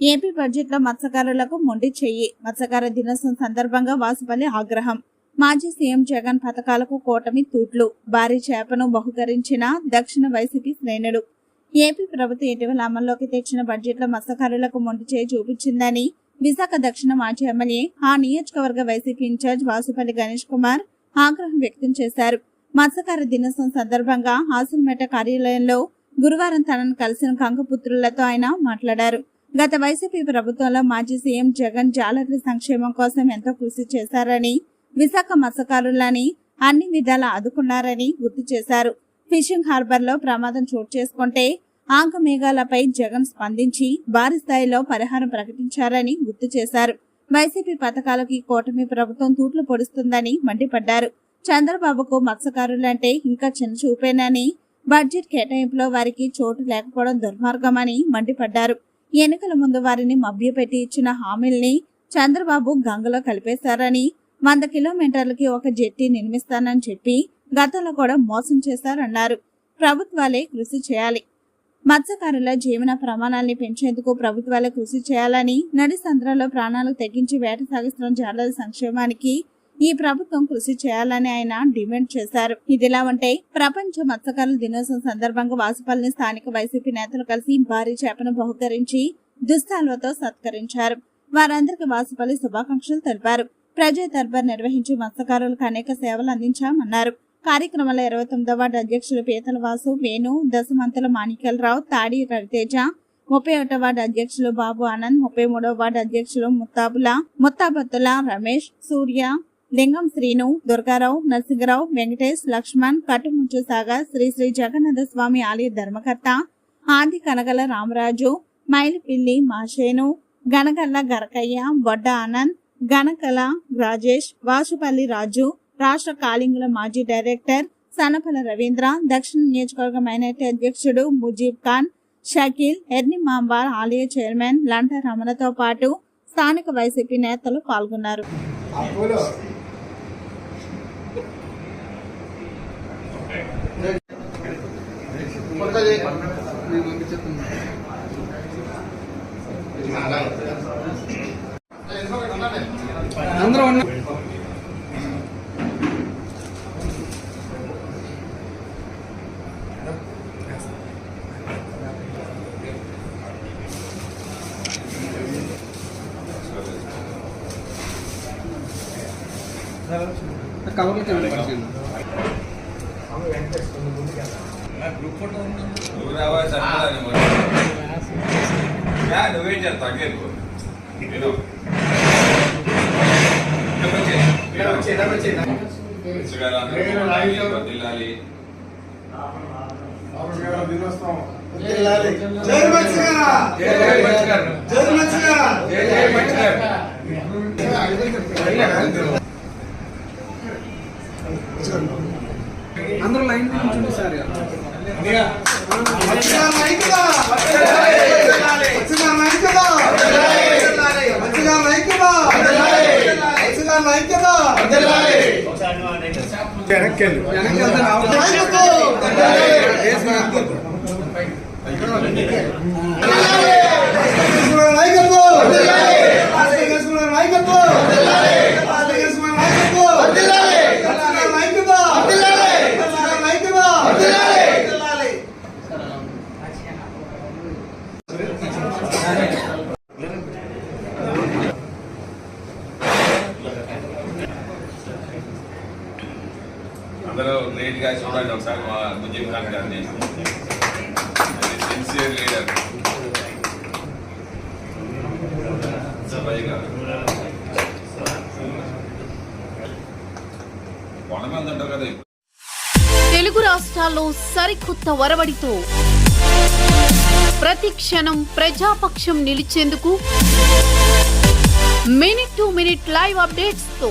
AP బడ్జెట్లో మత్స్యకారులకు మొండి చెయ్యి. మత్స్యకార దినోత్సవం సందర్భంగా వాసుపల్లి ఆగ్రహం. మాజీ సీఎం జగన్ పథకాలకు కూటమి తూట్లు. భారీ చేపను బహుకరించిన దక్షిణ వైసీపీ శ్రేణులు. ఏపీ ప్రభుత్వం ఇటీవల అమల్లోకి తెచ్చిన బడ్జెట్లో మత్స్యకారులకు మొండి చేయి చూపించిందని విశాఖ దక్షిణ మాజీ ఎమ్మెల్యే ఆ నియోజకవర్గ వైసీపీ ఇన్ఛార్జ్ వాసుపల్లి గణేష్ కుమార్ ఆగ్రహం వ్యక్తం చేశారు. మత్స్యకార దినోత్సవం సందర్భంగా హాసిల్మేట కార్యాలయంలో గురువారం తనను కలిసిన కంకపుత్రులతో ఆయన మాట్లాడారు. గత వైసీపీ ప్రభుత్వంలో మాజీ సీఎం జగన్ జాలర్ల సంక్షేమం కోసం ఎంతో కృషి చేశారని విశాఖ మత్స్యకారులని అన్ని విధాలా ఆదుకున్నారని గుర్తు చేశారు. ఫిషింగ్ హార్బర్లో ప్రమాదం చోటు చేసుకుంటే ఆంకమేఘాలపై జగన్ స్పందించి భారీ స్థాయిలో పరిహారం ప్రకటించారని గుర్తు చేశారు. వైసీపీ పథకాలకి కూటమి ప్రభుత్వం తూట్లు పొడుస్తుందని మండిపడ్డారు. చంద్రబాబుకు మత్స్యకారులంటే ఇంకా చిన్న చూపేనని బడ్జెట్ కేటాయింపులో వారికి చోటు లేకపోవడం దుర్మార్గమని మండిపడ్డారు. ఎన్నికల ముందు వారిని మభ్యపెట్టి ఇచ్చిన హామీల్ని చంద్రబాబు గంగలో కలిపేశారని వంద కిలోమీటర్లకి ఒక జెట్టి నిర్మిస్తానని చెప్పి గతంలో కూడా మోసం చేశారన్నారు. ప్రభుత్వాలే కృషి చేయాలి. మత్స్యకారుల జీవన ప్రమాణాల్ని పెంచేందుకు ప్రభుత్వాలే కృషి చేయాలని నడి సంద్రాల్లో ప్రాణాలు తెగించి వేట సాగిస్తున్న జాలల సంక్షేమానికి ఈ ప్రభుత్వం కృషి చేయాలని ఆయన డిమాండ్ చేశారు. ఇదిలా ఉంటే ప్రపంచ మత్స్యకారుల దినోత్సవం సందర్భంగా వాసుపల్లిని స్థానిక వైసీపీ నేతలు కలిసి భారీ చేపను బహుకరించి దుస్తాల్వతో సత్కరించారు. వారందరికీ వాసుపల్లి శుభాకాంక్షలు తెలిపారు. ప్రజా దర్బార్ నిర్వహించి మత్స్యకారులకు అనేక సేవలు అందించామన్నారు. కార్యక్రమంలో ఇరవై తొమ్మిదవ వార్డు అధ్యక్షులు పీతల వాసు వేణు దశమంతుల మాణిక్యలరావు తాడి రవితేజ ముప్పై ఒకటో వార్డు అధ్యక్షులు బాబు ఆనంద్ ముప్పై మూడవ వార్డు అధ్యక్షులు ముత్తాబుల ముత్తాబత్తుల రమేష్ సూర్య లింగం శ్రీను దుర్గారావు నరసింహరావు వెంకటేష్ లక్ష్మణ్ కట్టుముంచు సాగర్ శ్రీ శ్రీ జగన్నాథ స్వామి ఆలయ ధర్మకర్త ఆది కనగల రామరాజు మైలిపిల్లి మాషేను గనగల్ల గరకయ్య వడ్డ ఆనంద్ గణకల రాజేష్ వాసుపల్లి రాజు రాష్ట్ర కాలింగుల మాజీ డైరెక్టర్ సనపల రవీంద్ర దక్షిణ నియోజకవర్గ మైనార్టీ అధ్యక్షుడు ముజీబ్ ఖాన్ షకీల్ ఎర్నిమాంబార్ ఆలయ చైర్మన్ లంట రమణతో పాటు స్థానిక వైసీపీ నేతలు పాల్గొన్నారు. అందరూ ఉన్న కవర్లు కింద పడిపోయింది నువ్వు జై జై మత్స్యకారు. అందరూ లైన్ ఉంచండి సార్ ఐక్యత వెనక్కి. అందరూ గ్రేట్గా చూడండి ఒకసారి మా ముజీబ్ ఖాన్ గారిని. సిన్సియర్ లీడర్ తెలుగు రాష్ట్రాల్లో సరికొత్త వరవడితో ప్రతి క్షణం ప్రజాపక్షం నిలిచేందుకు మినిట్ టు మినిట్ లైవ్ అప్డేట్స్తో